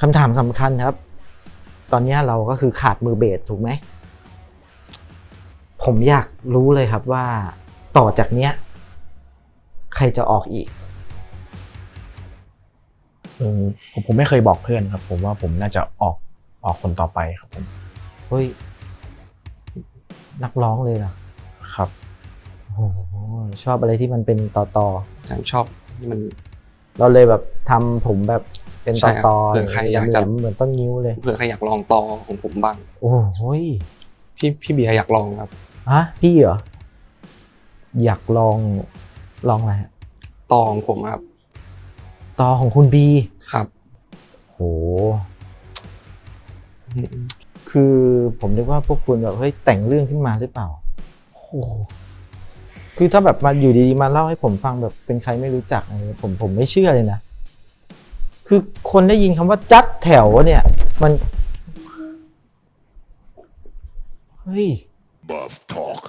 คำถามสำคัญครับ ตอนเนี้ยเราก็คือขาดมือเบสถูกไหม ผมอยากรู้เลยครับว่าต่อจากเนี้ย ใครจะออกอีก อืมผมผมไม่เคยบอกเพื่อนครับ ผมว่าผมน่าจะออกออกคนต่อไปครับผมเฮ้ย นักร้องเลยเหรอครับโอ้โหชอบอะไรที่มันเป็นต่อต่อ ผมชอบที่มัน ๆเราเลยแบบทำผมแบบ เป็นใช่ต่อครับต่อเผื่อใครอยากจะ เหมือนต้นนิ้วเลย เผื่อใครอยากลองต่อของผมบ้างโอ้โหยพี่พี่เบียร์อยากลองครับ ฮะพี่เหรออยากลองลองอะไรฮะต่อของผมครับต่อของคุณบีครับ โห คือผมนึกว่าพวกคุณแบบเฮ้ยแต่งเรื่องขึ้นมาหรือเปล่าโอ้โหคือถ้าแบบมาอยู่ดีๆมาเล่าให้ผมฟังแบบเป็นใครไม่รู้จักอะไรเงี้ยผมผมไม่เชื่อเลยนะ คือคนได้ยินคำว่าจัดแถวเนี่ย มัน เฮ้ย Bob talk.